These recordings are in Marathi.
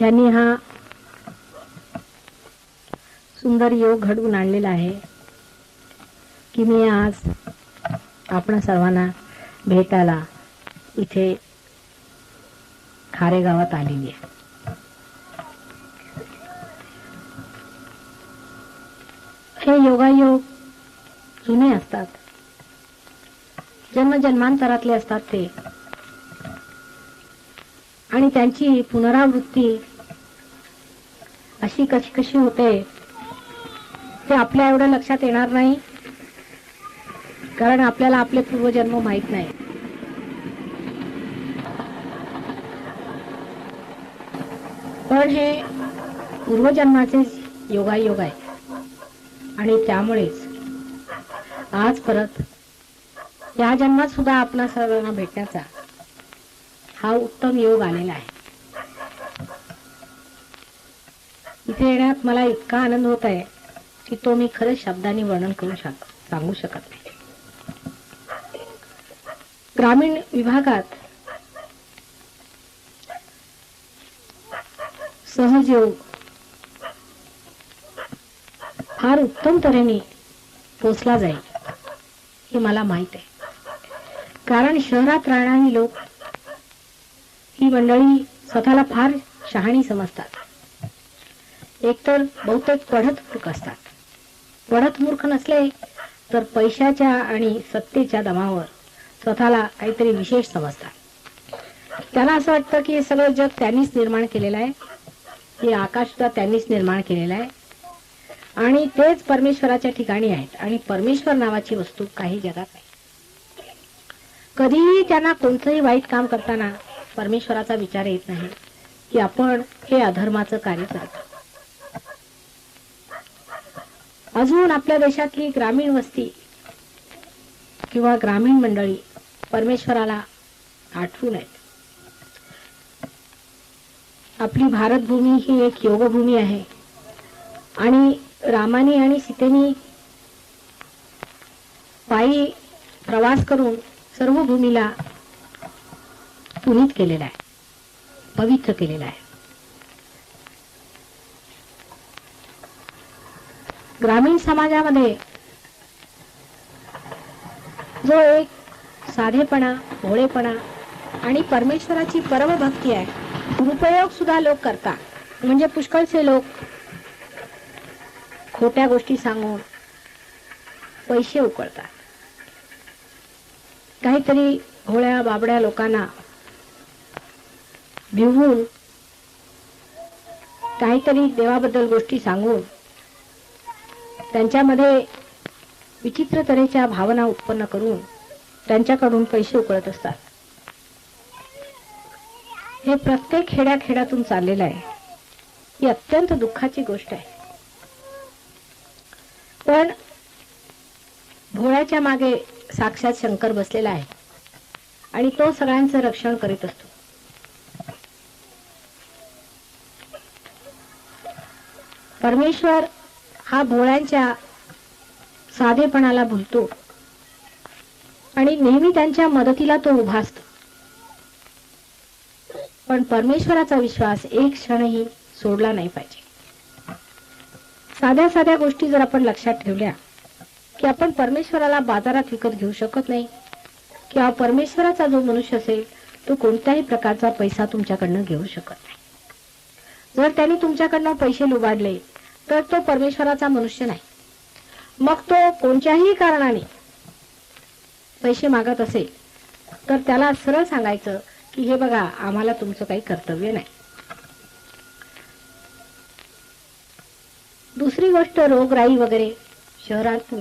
यांनी हा सुंदर योग घडवून आणलेला आहे की मी आज आपण सर्वांना भेटायला इथे खारे गावात आलेली आहे. हे योगायोग जुने असतात. जन्म जन्मांतरातले असतात ते. आणि त्यांची पुनरावृत्ती अशी कशी कशी होते ते आपल्या एवढं लक्षात येणार नाही. कारण आपल्याला आपले पूर्वजन्म माहीत नाही. पण हे पूर्वजन्माचे योगायोग आहे. आणि त्यामुळेच आज परत या जन्मात सुद्धा आपणा सर्वांना भेटण्याचा हा उत्तम योग आलेला आहे. इथे येण्यात मला इतका आनंद होत आहे की तो मी खरंच शब्दांनी वर्णन करू शक सांगू शकत नाही. ग्रामीण विभागात सहजयोग फार उत्तम तऱ्हेने पोचला जाईल हे मला माहीत आहे. कारण शहरात राहणारी लोक ही मंडळी स्वतःला फार शहाणी समजतात. एकतर बहुतेक पढत मूर्ख असतात. पढत मूर्ख नसले तर पैशाच्या आणि सत्तेच्या दमावर स्वतःला काहीतरी विशेष समजतात. त्यांना असं वाटतं की हे सगळं जग त्यांनीच निर्माण केलेलं आहे. हे आकाश सुद्धा त्यांनीच निर्माण केलेलं आहे. आणि तेच परमेश्वराच्या ठिकाणी आहेत आणि परमेश्वर नावाची वस्तू काही जगात नाही. कधीही त्यांना कोणतंही वाईट काम करताना परमेश्वराचा विचार येत नाही की आपण हे अधर्माचं कार्य करतो. अजून आपल्या देशातली ग्रामीण वस्ती किंवा ग्रामीण मंडळी परमेश्वराला आठवून नयेत. आपली भारतभूमी ही एक योगभूमी आहे. आणि रामाने आणि सीतेने पायी प्रवास करून सर्व भूमीला पुनीत केलेला आहे. पवित्र केलेला आहे. ग्रामीण समाजामध्ये जो एक साधेपणा भोळेपणा आणि परमेश्वराची परमभक्ती आहे दुरुपयोग सुद्धा लोक करतात. म्हणजे पुष्कळचे लोक खोट्या गोष्टी सांगून पैसे उकळतात. काहीतरी भोळ्या बाबड्या लोकांना भिवून काहीतरी देवाबद्दल गोष्टी सांगून त्यांच्यामध्ये विचित्र तऱ्हेच्या भावना उत्पन्न करून त्यांच्याकडून पैसे उकळत असतात. हे प्रत्येक खेड्याखेड्यातून चाललेलं आहे. ही अत्यंत दुःखाची गोष्ट आहे. पण भोळ्याच्या मागे साक्षात शंकर बसलेला आहे आणि तो सगळ्यांचं रक्षण करीत असतो. परमेश्वर हा भोळ्यांच्या साधेपणाला भुलतो. आणि नेहमी त्यांच्या मदतीला तो उभा असतो. पण परमेश्वराचा विश्वास एक क्षणही सोडला नाही पाहिजे. साध्या साध्या गोष्टी जर आपण लक्षात ठेवल्या की आपण परमेश्वराला बाजारात विकत घेऊ शकत नाही किंवा परमेश्वराचा जो मनुष्य असेल तो कोणत्याही प्रकारचा पैसा तुमच्याकडनं घेऊ शकत नाही. जर त्याने तुमच्याकडनं पैसे लुबाडले तर तो परमेश्वराचा मनुष्य नाही. मग तो कोणत्याही कारणाने पैसे मागत असेल तर त्याला सरळ सांगायचं की हे बघा आम्हाला तुमचं काही कर्तव्य नाही. दुसरी गोष्ट रोगराई वगैरे शहरातून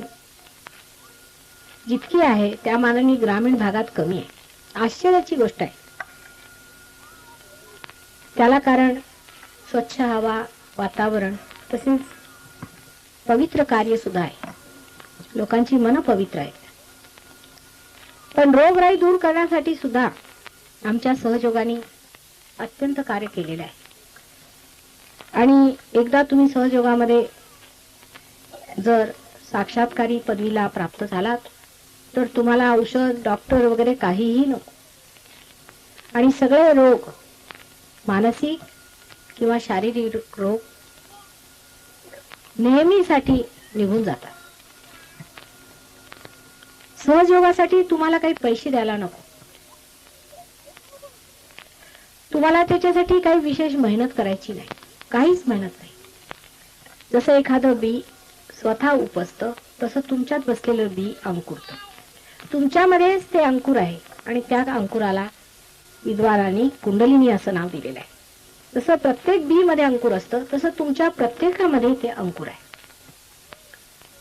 जितकी आहे त्या मानाने ग्रामीण भागात कमी आहे. आश्चर्याची गोष्ट आहे. त्याला कारण स्वच्छ हवा वातावरण तसेच पवित्र कार्य सुद्धा आहे. लोकांची मन पवित्र आहेत. पण रोगराई दूर करण्यासाठी सुद्धा आमच्या सहयोगाने अत्यंत कार्य केलेलं आहे. आणि एकदा तुम्ही सहयोगामध्ये जर साक्षात्कारी पदवीला प्राप्त झालात तर तुम्हाला औषध डॉक्टर वगैरे काहीही नको. आणि सगळे रोग मानसिक किंवा शारीरिक रोग नेहमीसाठी निघून जातात. सहजयोगासाठी तुम्हाला काही पैसे द्यायला नको. तुम्हाला त्याच्यासाठी काही विशेष मेहनत करायची नाही. काहीच मेहनत नाही. जसं एखादं बी स्वतः उपसतं तसं तुमच्यात बसलेलं बी अंकुरतं. तुमच्यामध्येच ते अंकुर आहे आणि त्या अंकुराला विद्वारांनी कुंडलिनी असं नाव दिलेलं आहे. जसं प्रत्येक बी मध्ये अंकुर असतं तसं तुमच्या प्रत्येकामध्ये ते अंकुर आहे.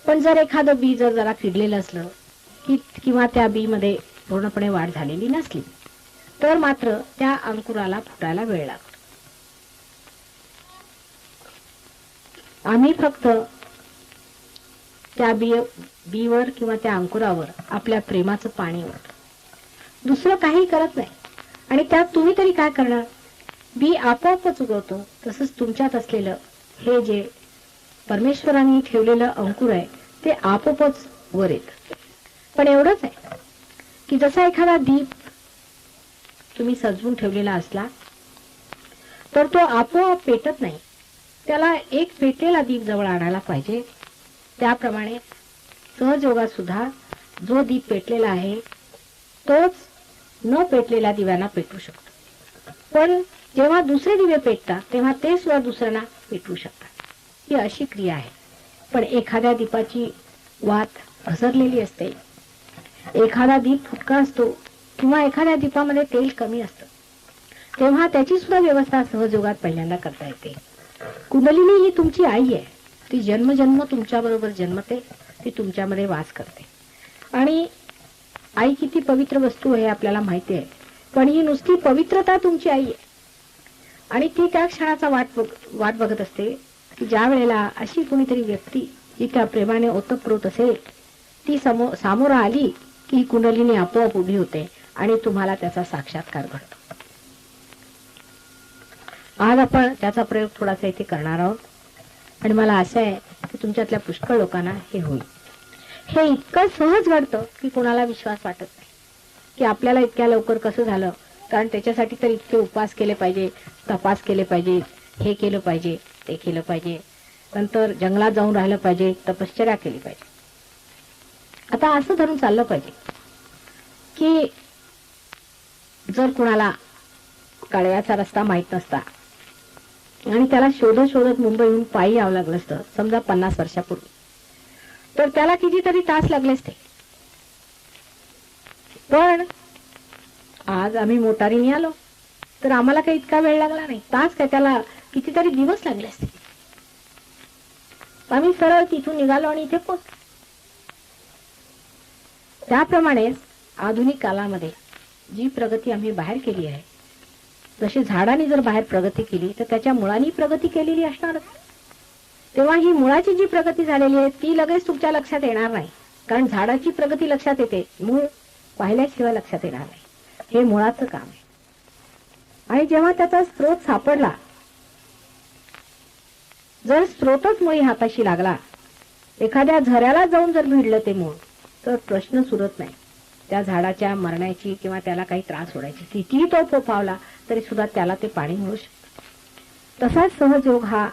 पण जर एखादं बी जर जरा किडलेलं असलं की किंवा त्या बी मध्ये पूर्णपणे वाढ झालेली नसली तर मात्र त्या अंकुराला फुटायला वेळ लागतो. आम्ही फक्त त्या बी बीवर किंवा त्या अंकुरावर आपल्या प्रेमाचं पाणी ओढतो दुसरं काही करत नाही. आणि त्यात तुम्ही तरी काय करणार? बी आपोआपच उगवतो तसंच तुमच्यात असलेलं हे जे परमेश्वरांनी ठेवलेलं अंकुर आहे ते आपोआपच वर येत. पण एवढंच आहे की जसा एखादा दीप तुम्ही सजवून ठेवलेला असला तर तो आपोआप पेटत नाही. त्याला एक पेटलेला दीप जवळ आणायला पाहिजे. त्याप्रमाणे सहजयोगात सुद्धा जो दीप पेटलेला आहे तोच न पेटलेल्या दिव्यांना पेटू शकतो. पण जेव्हा दुसरे दिवे पेटतात तेव्हा ते सुद्धा दुसऱ्यांना पेटवू शकतात. ही अशी क्रिया आहे. पण एखाद्या दीपाची वात घसरलेली असते. एखादा दीप फुटका असतो किंवा एखाद्या दीपामध्ये तेल कमी असतं. तेव्हा त्याची सुद्धा व्यवस्था सहजोगात पहिल्यांदा करता येते. कुंडलिनी ही तुमची आई आहे. ती जन्मजन्म तुमच्याबरोबर जन्मते ती तुमच्यामध्ये वास करते. आणि आई किती पवित्र वस्तू आहे आपल्याला माहिती आहे. पण ही नुसती पवित्रता तुमची आई आहे. आणि ती त्या क्षणाचा वाट बघ वाट बघत असते की ज्या वेळेला अशी कुणीतरी व्यक्ती जी त्या प्रेमाने ओतप्रोत असेल ती समोर सामोरं आली की ही कुंडलिनी आपोआप उभी होते आणि तुम्हाला त्याचा साक्षात्कार घडतो. आज आपण त्याचा प्रयोग थोडासा इथे करणार आहोत. आणि मला आशा आहे की तुमच्यातल्या पुष्कळ लोकांना हे होईल. हे इतकं सहज घडतं की कोणाला विश्वास वाटत नाही. की आपल्याला इतक्या लवकर कसं झालं? कारण त्याच्यासाठी तर इतके उपवास केले पाहिजे तपास केले पाहिजे हे केलं पाहिजे ते केलं पाहिजे. नंतर जंगलात जाऊन राहिलं पाहिजे तपश्चर्या केली पाहिजे. आता असं धरून चाललं पाहिजे की जर कुणाला काळव्याचा रस्ता माहीत नसता आणि त्याला शोधत शोधत मुंबईहून पायी यावं लागलं असतं समजा पन्नास वर्षापूर्वी तर त्याला कितीतरी तास लागले असते. पण आज आम्ही मोटारीने आलो तर आम्हाला काही इतका वेळ लागला नाही. तास काय त्याला कितीतरी दिवस लागले असते आम्ही सरळ तिथून निघालो आणि इथे पोच त्याप्रमाणे आधुनिक कालामध्ये जी प्रगती आम्ही बाहेर केली आहे जशी झाडाने जर बाहेर प्रगती केली तर त्याच्या मुळांनी प्रगती केलेली असणारच तेव्हा ही मुळाची जी प्रगती झालेली आहे ती लगेच तुमच्या लक्षात येणार नाही. कारण झाडाची प्रगती लक्षात येते मूळ पाहिल्याशिवाय लक्षात येणार नाही. हे मुळाचं काम. आहे आणि जेव्हा त्याचा स्रोत सापडला जर स्रोतच मुळी हाताशी लागला एखाद्या झऱ्याला जाऊन जर भिडलं ते मूळ तर प्रश्न सुरत नाही. त्या झाडाच्या मरण्याची किंवा त्याला काही त्रास होण्याची कितीही तो फोफावला तरी सुद्धा त्याला ते पाणी मिळू शकत तसाच सहजयोग हा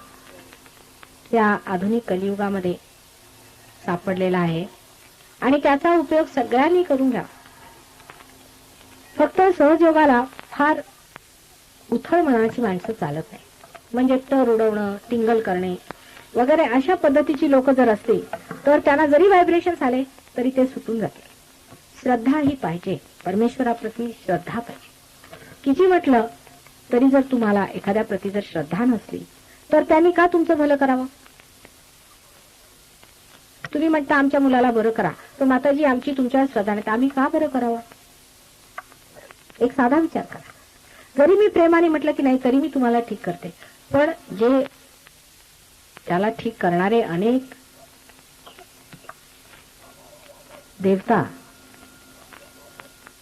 या आधुनिक कलियुगामध्ये सापडलेला आहे. आणि त्याचा उपयोग सगळ्यांनी करून घ्या फक्त सहजोगाला फार उथळ मनाची माणसं चालत नाही. म्हणजे तर उडवणं टिंगल करणे वगैरे अशा पद्धतीची लोक जर असतील तर त्यांना जरी व्हायब्रेशन आले तरी ते सुटून जाते श्रद्धा ही पाहिजे. परमेश्वराप्रती श्रद्धा पाहिजे. किती म्हटलं तरी जर तुम्हाला एखाद्या प्रती जर श्रद्धा नसली तर त्यांनी का तुमचं भलं करावं? तुम्ही म्हणता आमच्या मुलाला बरं करा. तर माताजी आमची तुमच्या श्रद्धा नाही तर आम्ही का बरं करावं? एक साधा विचार करा. जरी मी प्रेमाने म्हटलं की नाही तरी मी तुम्हाला ठीक करते. पण जे त्याला ठीक करणारे अनेक देवता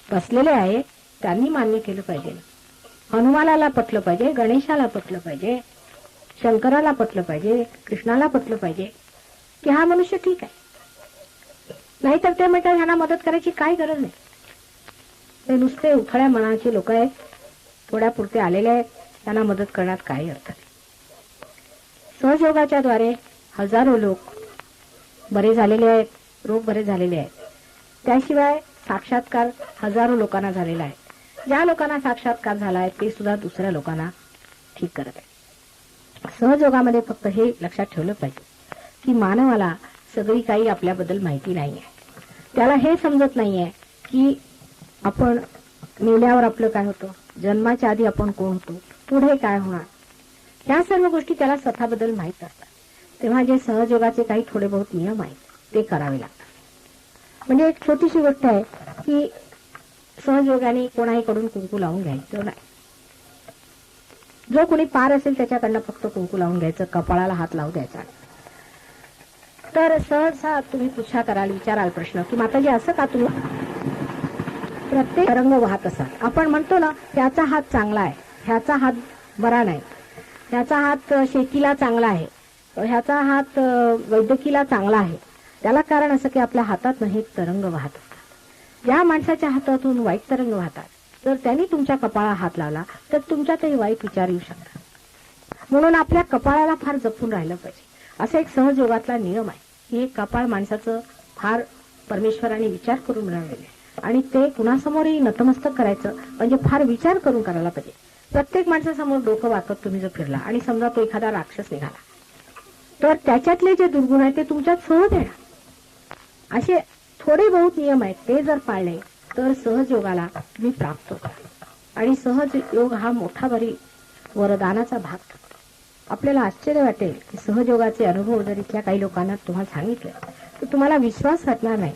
बसलेले आहे त्यांनी मान्य केलं पाहिजे. हनुमानाला पटलं पाहिजे गणेशाला पटलं पाहिजे शंकराला पटलं पाहिजे कृष्णाला पटलं पाहिजे की हा मनुष्य ठीक आहे. नाहीतर ते म्हणतात ह्यांना मदत करायची काय गरज नाही. ते नुसते उथळ्या मनाचे लोक आहेत. थोड्यापुरते आलेले आहेत. त्यांना मदत करण्यात काही अर्थ नाही. सहयोगाच्या द्वारे हजारो लोक बरे झालेले आहेत. रोग बरे झालेले आहेत. त्याशिवाय साक्षात्कार हजारो लोकांना झालेला आहे. ज्या लोकांना साक्षात्कार झाला आहे ते सुद्धा दुसऱ्या लोकांना ठीक करत आहे सहयोगामध्ये फक्त हे लक्षात ठेवलं पाहिजे की मानवाला सगळी काही आपल्याबद्दल माहिती नाही आहे त्याला हे समजत नाहीये की आपण मेल्यावर आपलं काय होतं? जन्माच्या आधी आपण कोण होतो? पुढे काय होणार? या सर्व गोष्टी त्याला स्वतःबद्दल माहीत असतात. तेव्हा जे सहयोगाचे काही थोडे बहुत नियम आहेत ते करावे लागतात. म्हणजे एक छोटीशी गोष्ट आहे की सहयोगाने कोणाहीकडून कुंकू लावून घ्यायचं नाही. जो कोणी पार असेल त्याच्याकडनं फक्त कुंकू लावून घ्यायचं कपाळाला हात लावू द्यायचा तर सहसा तुम्ही पुच्छा कराल विचाराल प्रश्न की माताजी असं का तुम्ही प्रत्येक रंग वाहत असाल आपण म्हणतो ना त्याचा हात चांगला आहे. ह्याचा हात बरा नाही. ह्याचा हात शेतीला चांगला आहे. ह्याचा हात वैद्यकीला चांगला आहे. त्याला कारण असं की आपल्या हातात हे तरंग वाहत असतात. ज्या माणसाच्या हातातून वाईट तरंग वाहतात. जर त्यांनी तुमच्या कपाळा हात लावला तर तुमच्यातही वाईट विचार येऊ शकतात. म्हणून आपल्या कपाळाला फार जपून राहिलं पाहिजे. असा एक सहजयोगातला नियम आहे. की हे कपाळ माणसाचं फार परमेश्वराने विचार करून मिळवलेलं आहे. आणि ते कुणासमोरही नतमस्तक करायचं म्हणजे फार विचार करून करायला पाहिजे. प्रत्येक माणसासमोर डोकं वाकत तुम्ही जर फिरला आणि समजा तो एखादा राक्षस निघाला तर त्याच्यातले जे दुर्गुण आहेत ते तुमच्यात सहज येणार. असे थोडे बहुत नियम आहेत ते जर पाळले तर सहजयोगाला मी प्राप्त होता. आणि सहज योग हा मोठा भरी वरदानाचा भाग. आपल्याला आश्चर्य वाटेल की सहजयोगाचे अनुभव जर इथल्या काही लोकांना तुम्हाला सांगितले तर तुम्हाला विश्वास वाटणार नाही.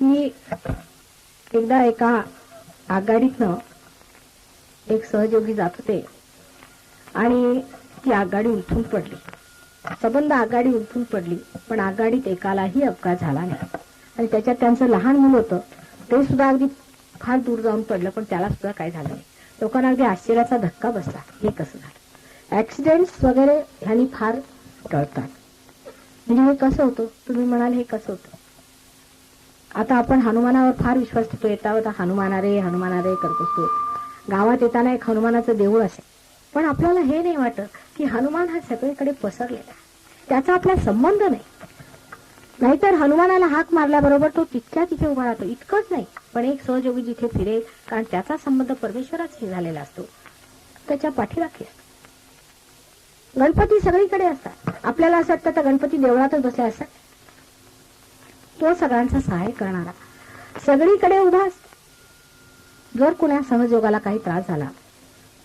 की एकदा एका आघाडीतनं एक सहयोगी जात होते. आणि ती आघाडी उलथून पडली. सबंध आघाडी उलथून पडली पण आघाडीत एकालाही अपघात झाला नाही. आणि त्याच्यात त्यांचं लहान मुलं होतं ते सुद्धा अगदी फार दूर जाऊन पडलं पण त्याला सुद्धा काय झालं नाही. लोकांना अगदी आश्चर्याचा धक्का बसला हे कसं झालं? ऍक्सिडेंट्स वगैरे ह्यानी फार टळतात. म्हणजे हे कसं होतं? तुम्ही म्हणाल हे कसं होतं? आता आपण हनुमानावर फार विश्वास ठेवतो येता होता हनुमाना रे हनुमाना रे करत असतो गावात येताना एक हनुमानाचं देऊळ असेल. पण आपल्याला हे नाही वाटत की हनुमान हा सगळीकडे पसरलेला त्याचा आपला संबंध नाही. नाहीतर हनुमानाला हाक मारल्याबरोबर तो तितक्या तिथे उभा राहतो. इतकंच नाही पण एक सहयोगी जिथे फिरेल कारण त्याचा संबंध परमेश्वराशी झालेला असतो. त्याच्या पाठीराखी असतो. गणपती सगळीकडे असतात. आपल्याला असं वाटतं तर गणपती देवळातच बसले असतात. तो सगळ्यांचा सहाय्य करणारा. सगळीकडे उभा असतो जर कुणा सहजोगाला काही त्रास झाला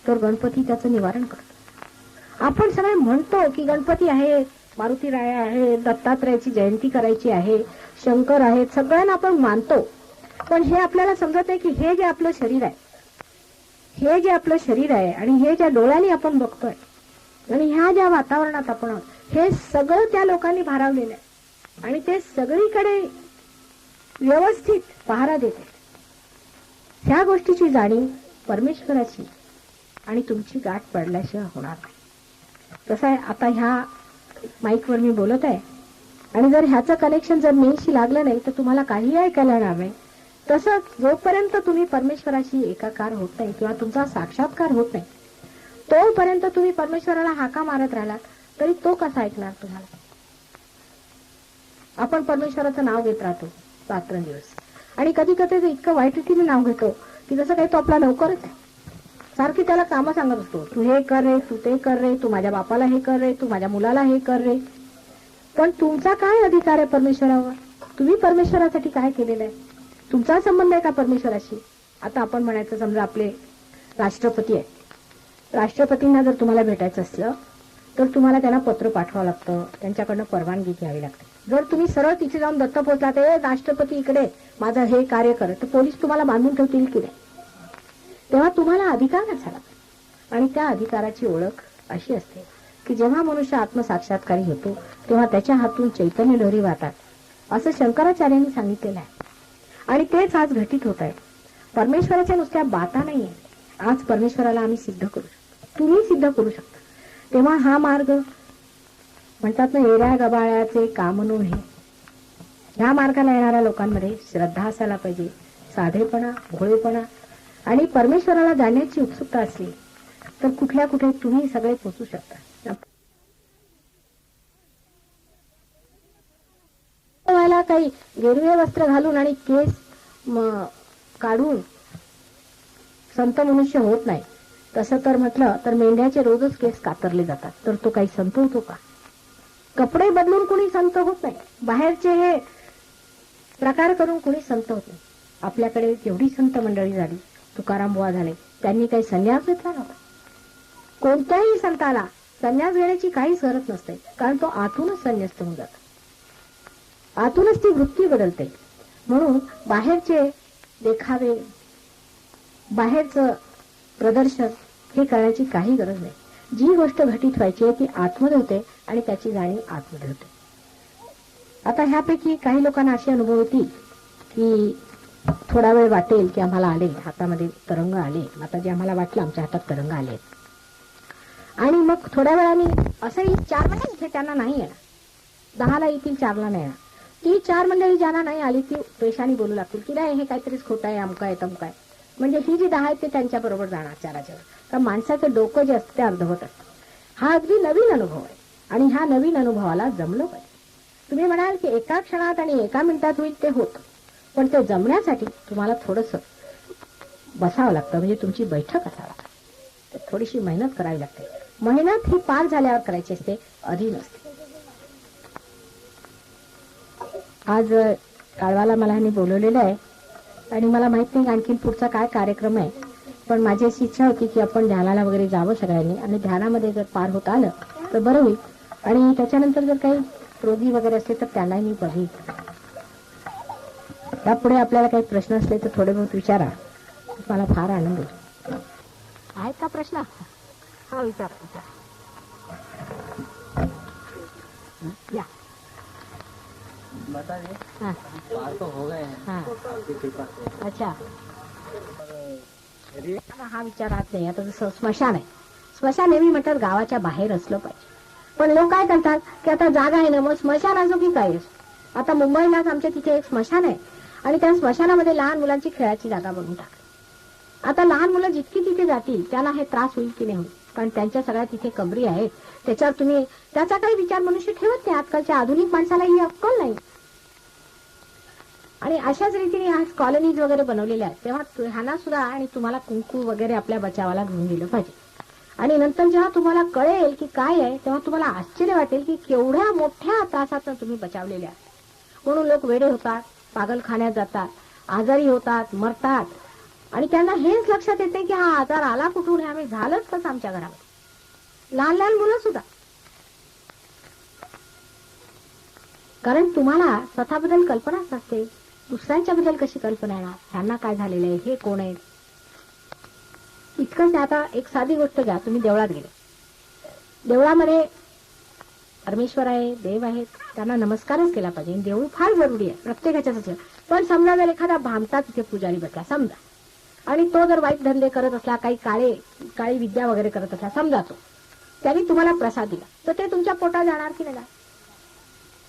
तर गणपती त्याचं निवारण करतो. आपण सगळे म्हणतो की गणपती आहे मारुती राय आहे दत्तात्रयाची जयंती करायची आहे शंकर आहेत सगळ्यांना आपण मानतो. पण हे आपल्याला समजत आहे की हे जे आपलं शरीर आहे हे जे आपलं शरीर आहे आणि हे ज्या डोळ्यांनी आपण बघतोय आणि ह्या ज्या वातावरणात आपण हे सगळं त्या लोकांनी भारावलेलं आहे. आणि ते सगळीकडे व्यवस्थित पहारा देते ह्या गोष्टीची जाणीव परमेश्वराची आणि तुमची गाठ पडल्याशिवाय होणार नाही. कसं आहे आता ह्या माईकवर मी बोलत आहे. आणि जर ह्याचं कनेक्शन जर मेनशी लागलं नाही तर तुम्हाला काही ऐकायला येणार नाही तसंच जोपर्यंत तुम्ही परमेश्वराशी एकाकार होत नाही किंवा तुमचा साक्षात्कार होत नाही तोपर्यंत तुम्ही परमेश्वराला हाका मारत राहिलात तरी तो कसा ऐकणार तुम्हाला? आपण परमेश्वराचं नाव घेत राहतो रात्रंदिवस आणि कधी कधी ते इतकं वाईट रीतीने नाव घेतो की जसं काही तो आपला लवकरच आहे. सारखी त्याला कामं सांगत असतो तू हे कर रे तू ते कर रे तू माझ्या बापाला हे कर रे तू माझ्या मुलाला हे कर रे. पण तुमचा काय अधिकार आहे परमेश्वरावर? तुम्ही परमेश्वरासाठी काय केलेलं आहे? तुमचा संबंध आहे का परमेश्वराशी? आता आपण म्हणायचं समजा आपले राष्ट्रपती आहे राष्ट्रपतींना जर तुम्हाला भेटायचं असलं तर तुम्हाला त्यांना पत्र पाठवावं लागतं त्यांच्याकडनं परवानगी घ्यावी लागते. जर तुम्ही सरळ तिथे जाऊन दत्त पोहोचला तर राष्ट्रपती इकडे माझं हे कार्य करत तर पोलीस तुम्हाला बांधून ठेवतील की नाही? तेव्हा तुम्हाला अधिकार असावा. आणि त्या अधिकाराची ओळख अशी असते की जेव्हा मनुष्य आत्मसाक्षात्कारी होतो तेव्हा त्याच्या हातून चैतन्य लहरी वाहतात असं शंकराचार्यांनी सांगितलेलं आहे. आणि तेच आज घटित होत आहे. परमेश्वराच्या नुसत्या बाता नाहीये. आज परमेश्वराला आम्ही सिद्ध करू शकतो. तुम्ही सिद्ध करू शकता. तेव्हा हा मार्ग म्हणतात ना येऱ्या गबाळ्याचे काम नव्हे. ह्या मार्गाला येणाऱ्या लोकांमध्ये श्रद्धा असायला पाहिजे साधेपणा भोळेपणा आणि परमेश्वराला जाण्याची उत्सुकता असली तर कुठल्या कुठे तुम्ही सगळे पोचू शकता. काही गेरुळे वस्त्र घालून आणि केस काढून संत मनुष्य होत नाही. तसं तर म्हटलं तर मेंढ्याचे रोजच केस कातरले जातात. तर तो काही संत होतो का? कपडे बदलून कुणी संत होत नाही. बाहेरचे हे प्रकार करून कुणी संत होत नाही. आपल्याकडे जेवढी संत मंडळी झाली तुकाराम बुवा झाले त्यांनी काही संन्यास घेतला नव्हता. कोणत्याही संताला संन्यास घेण्याची काहीच गरज नसते कारण तो आतूनच संन्यस्त होऊन जातो. आतूनच ती वृत्ती बदलते. म्हणून बाहेरचे देखावे बाहेरचं प्रदर्शन हे करण्याची काही गरज नाही. जी गोष्ट घटित व्हायची आहे ती आतमध्ये होते. आणि त्याची जाणीव आतमध्ये होते आता ह्यापैकी काही लोकांना अशी अनुभव होती की थोडा वेळ वाटेल की आम्हाला आले हातामध्ये तरंग आले. आता जे आम्हाला वाटलं आमच्या हातात तरंग आले. आणि मग थोड्या वेळाने असंही चार महिने इथे त्यांना नाही येणार. दहाला येतील चारला नाही येणार. ती चार मंडळी ज्यांना नाही आली ती पेशाने बोलू लागतील की नाही हे काहीतरीच खोटं आहे अमका आहे तमका आहे. म्हणजे ही जी दहा आहेत ते त्यांच्या बरोबर जाणार चाराच्या तर माणसाचं डोकं जे असतं ते अर्धवट असतं. हा अगदी नवीन अनुभव आहे. आणि ह्या नवीन अनुभवाला जमलो पाहिजे तुम्ही म्हणाल की एका क्षणात आणि एका मिनिटात होईल ते होत. पण ते जमण्यासाठी तुम्हाला थोडस बसावं लागतं म्हणजे तुमची बैठक असावं लागते. थोडीशी मेहनत करावी लागते. मेहनत ही पार झाल्यावर करायची असते आधी नसते. आज काळवाला मला ह्यांनी बोलवलेलं आहे. आणि मला माहीत नाही आणखी पुढचा काय कार्यक्रम आहे. पण माझी अशी इच्छा होती की आपण ध्यानाला वगैरे जावं सगळ्यांनी. आणि ध्यानामध्ये जर पार होत आलं तर बरं होईल. आणि त्याच्यानंतर जर काही रोगी वगैरे असले तर त्यांनाही मी बघेन. यापुढे आपल्याला काही प्रश्न असले तर थोडे बहुत विचारा. मला फार आनंद होईल आहेत का प्रश्न? हा विचार. विचार या. बता दें हा. पार तो हो गए हैं. हा. आपकी कृपा से. अच्छा. हा विचार राहत नाही आता जसं स्मशान आहे. स्मशान नेहमी म्हणतात गावाच्या बाहेर असलं पाहिजे. पण लोक काय करतात की आता जागा आहे ना मग स्मशान असो की काय आता मुंबईलाच आमच्या तिथे एक स्मशान आहे. आणि त्या स्मशानामध्ये लहान मुलांची खेळाची जागा बनवून टाक आता लहान मुलं जितकी तिथे जातील त्यांना हे त्रास होईल की नाही होईल. कारण त्यांच्या सगळ्या तिथे कबरी आहेत. त्याच्यावर तुम्ही त्याचा काही विचार मनुष्य ठेवत नाही. आजकालच्या आधुनिक माणसाला ही अक्कल नाही. आणि अशाच रीतीने आज कॉलनीज वगैरे बनवलेल्या आहेत. तेव्हा ह्यांना सुद्धा आणि तुम्हाला कुंकू वगैरे आपल्या बचावाला घेऊन दिलं पाहिजे. आणि नंतर जेव्हा तुम्हाला कळेल की काय आहे तेव्हा तुम्हाला आश्चर्य वाटेल की केवढ्या मोठ्या त्रासातून तुम्ही बचावलेल्या म्हणून लोक वेडे होतात पागलखान्यात जातात आजारी होतात मरतात. आणि त्यांना हेच लक्षात येते की हा आजार आला कुठून हे आम्ही झालंच कसं आमच्या घरामध्ये? लहान लहान मुलं सुद्धा. कारण तुम्हाला स्वतःबद्दल कल्पनाच नसते. दुसऱ्यांच्या बद्दल कशी कल्पना येणार? ह्यांना काय झालेलं आहे? हे कोण आहे? इतकंच नाही, आता एक साधी गोष्ट घ्या तुम्ही देवळात गेले. देवळामध्ये परमेश्वर आहे देव आहेत त्यांना नमस्कारच केला पाहिजे. देऊळ फार जरुरी आहे प्रत्येकाच्याच आहे. पण समजा जर एखादा भामटा तिथे पुजारी बसला समजा. आणि तो जर वाईट धंदे करत असला काही काळे काळी विद्या वगैरे करत असला समजा तो. त्यांनी तुम्हाला प्रसाद दिला. तर ते तुमच्या पोटात जाणार की नाही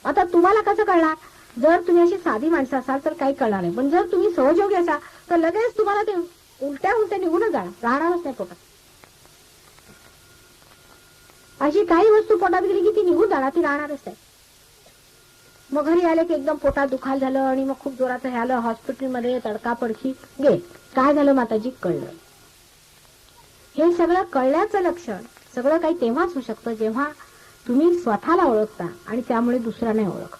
आता तुम्हाला कसं कळणार? जर तुम्ही अशी साधी माणसं असाल तर काही कळणार नाही. पण जर तुम्ही सहयोगी असाल तर लगेच तुम्हाला ते उलट्या उलट्या निघूनच जाणार. राहणारच नाही पोटात. अशी काही वस्तू पोटात गेली की ती निघून जाणार ती राहणारच नाही. मग घरी आले की एकदम पोटात दुखाल झालं आणि मग खूप जोरात हे आलं हॉस्पिटलमध्ये तडकापडकी गे काय झालं माताजी? कळलं. हे सगळं कळल्याचं लक्षण सगळं काही तेव्हाच होऊ शकतं जेव्हा तुम्ही स्वतःला ओळखता आणि त्यामुळे दुसरा नाही ओळखता.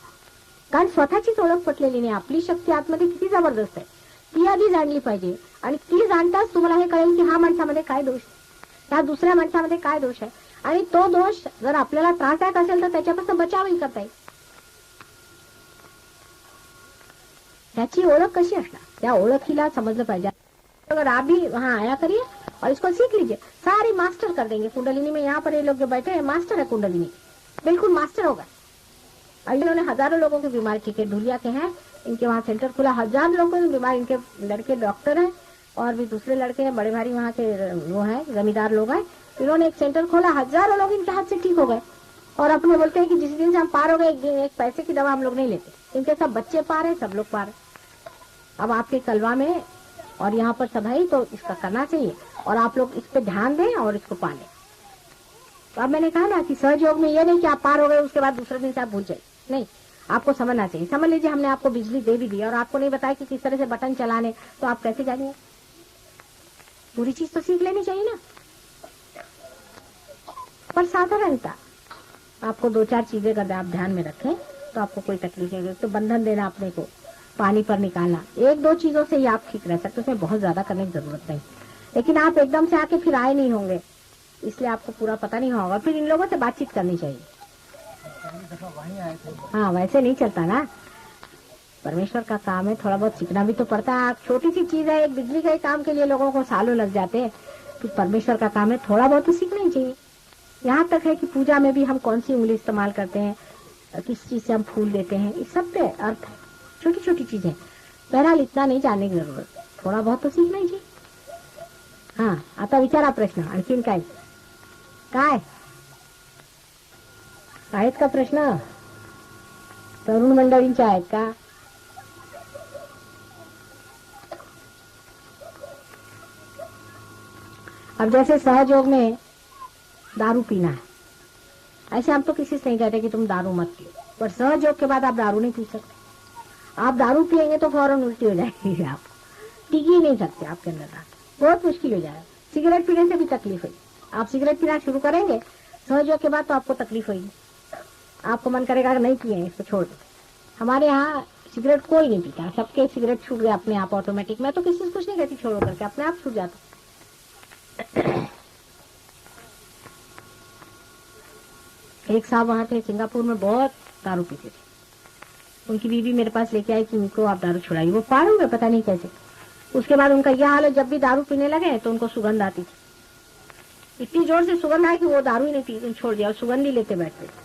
कारण स्वतःचीच ओळख पटलेली नाही. आपली शक्ती आतमध्ये किती जबरदस्त आहे. ती आधी जाणली पाहिजे. आणि ती जाणताच तुम्हाला हे कळेल की हा माणसामध्ये काय दोष ह्या त्या दुसऱ्या माणसामध्ये काय दोष आहे? आणि तो दोष जर आपल्याला त्रासदायक असेल तर त्याच्यापासून बचावही करता येईल. त्याची ओळख कशी असणार? त्या ओळखीला समजलं पाहिजे. अगर आप भी वहाँ आया करिए और इसको सीख लीजिए. सारी मास्टर कर देंगे. कुंडलिनी में यहाँ पर ये लोग जो बैठे हैं मास्टर है कुंडलिनी. बिल्कुल मास्टर होगा. और इन्होंने हजारों लोगों की बीमारी ठीक है ढूलिया के हैं. इनके वहाँ सेंटर खुला. हजार लोगों की बीमारी इनके लड़के डॉक्टर हैं. और भी दूसरे लड़के हैं बड़े भारी वहाँ के वो हैं जमींदार लोग हैं। इन्होंने एक सेंटर खोला हज़ारों लोग इनके हाथ से ठीक हो गए। और अपने बोलते हैं कि जिस दिन से हम पार हो गए एक, पैसे की दवा हम लोग नहीं लेते। इनके सब बच्चे पार है सब लोग पार अब आपके कलवा में और यहाँ पर सब है तो इसका करना चाहिए। और आप लोग इस पर ध्यान दें और इसको पालें। तो अब मैंने कहा ना कि सहयोग में ये नहीं कि आप पार हो गए उसके बाद दूसरे दिन से आप भूल जाए। नहीं आपको समझना चाहिए। समझ लीजिए हमने आपको बिजली दे भी दी और आपको नहीं बताया कि किस तरह से बटन चलाने तो आप कैसे जानिए? पूरी चीज़ तो सीख लेनी चाहिए ना। पर साधारणता आपको दो चार चीज़ें अगर आप ध्यान में रखें तो आपको कोई तकलीफ़ नहीं होगी। तो बंधन देना अपने को पानी पर निकालना। एक दो चीज़ों से ही आप ठीक रह सकते उसमें बहुत ज़्यादा करने की ज़रूरत नहीं। लेकिन आप एकदम से आके फिर आए नहीं होंगे इसलिए आपको पूरा पता नहीं होगा। फिर इन लोगों से बातचीत करनी चाहिए। हाँ वैसे नहीं चलता ना। परमेश्वर का काम है, थोड़ा बहुत सीखना भी तो पड़ता है। छोटी सी चीज़ है, एक बिजली के काम के लिए लोगों को सालों लग जाते हैं तो परमेश्वर का काम है, थोड़ा बहुत तो सीखना ही चाहिए। यहाँ तक है कि पूजा में भी हम कौन सी उंगली इस्तेमाल करते हैं, किस चीज़ से हम फूल देते हैं, इस सब पे अर्थ है। छोटी छोटी चीज़ें बहरहाल इतना नहीं जानने की ज़रूरत थोडा बहुत तो सीखना ही चाहिए। हा, आता विचारा प्रश्न आहेत का प्रश्न? तरुण मंडळींचे आहेत का? अब जैसे सहयोग में दारू पीना है, ऐसे हम तो किसी से नहीं कहते कि तुम दारू मत पियो, पर सहयोग के बाद आप दारू नहीं पी सकते। आप दारू पियेंगे तो फ़ौरन उल्टी हो जाएगी आप। टिक ही नहीं सकते आपके अंदर दारू बहुत मुश्किल हो जाएगा। सिगरेट पीने से भी तकलीफ़ होगी। आप सिगरेट पीना शुरू करेंगे सहयोग के बाद तो आपको तकलीफ़ होगी। आपको मन करेगा नहीं पिए इसको छोड़ दो। हमारे यहाँ सिगरेट कोई नहीं पीता। सबके सिगरेट छूट गए अपने आप ऑटोमेटिक मैं तो किसी से कुछ नहीं कहती, छोड़ो करके, अपने आप छूट जाता। एक साहब वहाँ थे, सिंगापुर में बहुत दारू पीते थे। उनकी बीवी मेरे पास लेके आई कि उनको आप दारू छुड़ाइए। वो पार हो गए पता नहीं कैसे। उसके बाद उनका यह हाल है, जब भी दारू पीने लगे तो उनको सुगंध आती थी। इतनी ज़ोर से सुगंध आई कि वो दारू ही नहीं पी, छोड़ दिया और सुगंध ही लेते बैठते थे।